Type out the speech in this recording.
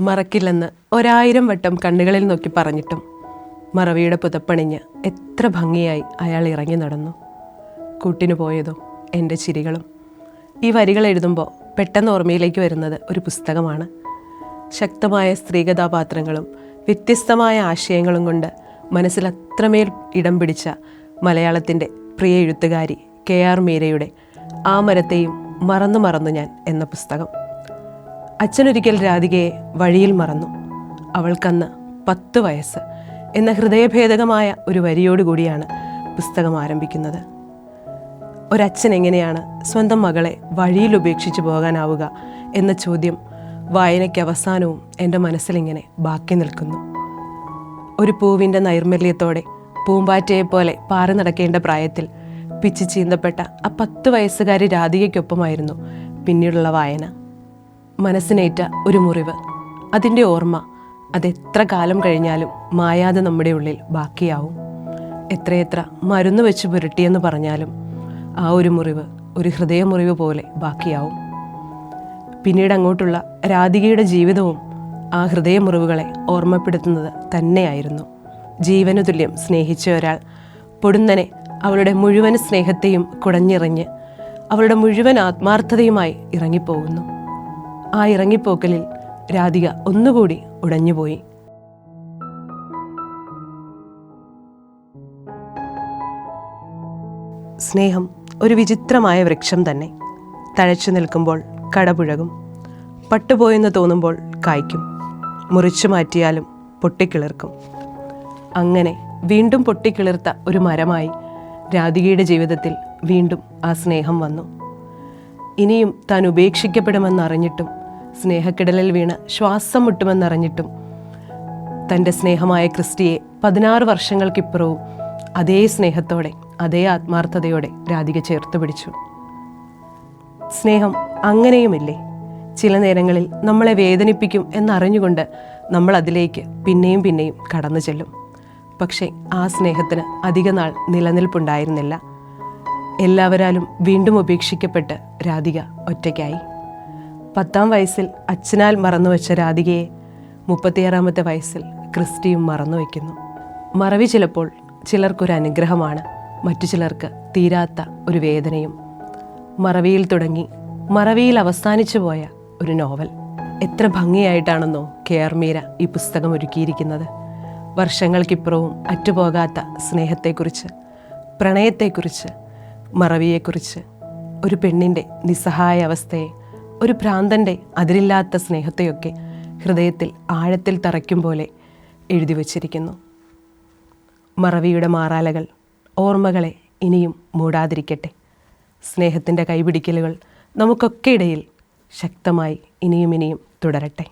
മറക്കില്ലെന്ന് ഒരായിരം വട്ടം കണ്ണുകളിൽ നോക്കി പറഞ്ഞിട്ടും മറവിയുടെ പുതപ്പണിഞ്ഞ് എത്ര ഭംഗിയായി അയാൾ ഇറങ്ങി നടന്നു. കൂട്ടിനു പോയതും എന്റെ ചിരികളും. ഈ വരികൾ എഴുതുമ്പോൾ പെട്ടെന്ന് ഓർമ്മയിലേക്ക് വരുന്നത് ഒരു പുസ്തകമാണ്. ശക്തമായ സ്ത്രീ കഥാപാത്രങ്ങളും വ്യത്യസ്തമായ ആശയങ്ങളും കൊണ്ട് മനസ്സിൽ അത്രമേൽ ഇടം പിടിച്ച മലയാളത്തിന്റെ പ്രിയ എഴുത്തുകാരി കെ ആർ മീരയുടെ ആ മരത്തെയും മറന്നു മറന്നു ഞാൻ എന്ന പുസ്തകം. അച്ഛനൊരിക്കൽ രാധികയെ വഴിയിൽ മറന്നു. അവൾക്കന്ന് പത്ത് വയസ്സ് എന്ന ഹൃദയഭേദകമായ ഒരു വരിയോടുകൂടിയാണ് പുസ്തകം ആരംഭിക്കുന്നത്. ഒരച്ഛൻ എങ്ങനെയാണ് സ്വന്തം മകളെ വഴിയിൽ ഉപേക്ഷിച്ചു പോകാനാവുക എന്ന ചോദ്യം വായനയ്ക്ക് അവസാനവും എന്റെ മനസ്സിലിങ്ങനെ ബാക്കി നിൽക്കുന്നു. ഒരു പൂവിന്റെ നൈർമല്യത്തോടെ പൂമ്പാറ്റയെപ്പോലെ പാറി നടക്കേണ്ട പ്രായത്തിൽ പിച്ചി ചീന്തപ്പെട്ട ആ പത്ത് വയസ്സുകാരി രാധികയ്ക്കൊപ്പമായിരുന്നു പിന്നീടുള്ള വായന. മനസ്സിനേറ്റ ഒരു മുറിവ്. അതിന്റെ ഓർമ്മ അതെത്ര കാലം കഴിഞ്ഞാലും മായാതെ നമ്മുടെ ഉള്ളിൽ ബാക്കിയാവും. എത്രയെത്ര മരുന്ന് വെച്ച് പുരട്ടിയെന്ന് പറഞ്ഞാലും ആ ഒരു മുറിവ് ഒരു ഹൃദയമുറിവ് പോലെ ബാക്കിയാവും. പിന്നീട് അങ്ങോട്ടുള്ള രാധികയുടെ ജീവിതവും ആ ഹൃദയമുറിവുകളെ ഓർമ്മപ്പെടുത്തുന്നത് തന്നെയായിരുന്നു. ജീവനു തുല്യം സ്നേഹിച്ച ഒരാൾ പൊടുന്നനെ അവളുടെ മുഴുവൻ സ്നേഹത്തെയും കുടഞ്ഞിറിഞ്ഞ് അവളുടെ മുഴുവൻ ആത്മാർത്ഥതയുമായി ഇറങ്ങിപ്പോകുന്നു. ആ ഇറങ്ങിപ്പോക്കലിൽ രാധിക ഒന്നുകൂടി ഉടഞ്ഞുപോയി. സ്നേഹം ഒരു വിചിത്രമായ വൃക്ഷം തന്നെ. തഴച്ചു നിൽക്കുമ്പോൾ കടപുഴകും. പട്ടുപോയെന്ന് തോന്നുമ്പോൾ കായ്ക്കും. മുറിച്ചു മാറ്റിയാലും പൊട്ടിക്കിളിർക്കും. അങ്ങനെ വീണ്ടും പൊട്ടിക്കിളിർത്ത ഒരു മരമായി രാധികയുടെ ജീവിതത്തിൽ വീണ്ടും ആ സ്നേഹം വന്നു. ഇനിയും താൻ ഉപേക്ഷിക്കപ്പെടുമെന്നറിഞ്ഞിട്ടും സ്നേഹക്കിടലിൽ വീണ് ശ്വാസം മുട്ടുമെന്നറിഞ്ഞിട്ടും തന്റെ സ്നേഹമായ ക്രിസ്റ്റിയെ പതിനാറ് വർഷങ്ങൾക്കിപ്പുറവും അതേ സ്നേഹത്തോടെ അതേ ആത്മാർത്ഥതയോടെ രാധിക ചേർത്ത് പിടിച്ചു. സ്നേഹം അങ്ങനെയുമില്ലേ? ചില നേരങ്ങളിൽ നമ്മളെ വേദനിപ്പിക്കും എന്നറിഞ്ഞുകൊണ്ട് നമ്മൾ അതിലേക്ക് പിന്നെയും പിന്നെയും കടന്നു ചെല്ലും. പക്ഷേ ആ സ്നേഹത്തിന് അധിക നാൾ നിലനിൽപ്പുണ്ടായിരുന്നില്ല. എല്ലാവരാലും വീണ്ടും ഉപേക്ഷിക്കപ്പെട്ട് രാധിക ഒറ്റയ്ക്കായി. പത്താം വയസ്സിൽ അച്ഛനാൽ മറന്നു മറന്നുവെച്ച രാധികയെ മുപ്പത്തിയാറാമത്തെ വയസ്സിൽ ക്രിസ്റ്റിയും മറന്നു വയ്ക്കുന്നു മറവി ചിലപ്പോൾ ചിലർക്കൊരു അനുഗ്രഹമാണ് മറ്റു ചിലർക്ക് തീരാത്ത ഒരു വേദനയും. മറവിയിൽ തുടങ്ങി മറവിയിൽ അവസാനിച്ചു പോയ ഒരു നോവൽ. എത്ര ഭംഗിയായിട്ടാണെന്നോ കെ ആർ മീര ഈ പുസ്തകം ഒരുക്കിയിരിക്കുന്നത്. വർഷങ്ങൾക്കിപ്പുറവും അറ്റുപോകാത്ത സ്നേഹത്തെക്കുറിച്ച് പ്രണയത്തെക്കുറിച്ച് മറവിയെക്കുറിച്ച് ഒരു പെണ്ണിന്റെ നിസ്സഹായ അവസ്ഥയെ ഒരു ഭ്രാന്തന്റെ അതിരില്ലാത്ത സ്നേഹത്തെയൊക്കെ ഹൃദയത്തിൽ ആഴത്തിൽ തറയ്ക്കും പോലെ എഴുതി വച്ചിരിക്കുന്നു. മറവിയുടെ മാറാലകൾ ഓർമ്മകളെ ഇനിയും മൂടാതിരിക്കട്ടെ. സ്നേഹത്തിന്റെ കൈപിടിക്കലുകൾ നമുക്കൊക്കെ ഇടയിൽ ശക്തമായി ഇനിയും ഇനിയും തുടരട്ടെ.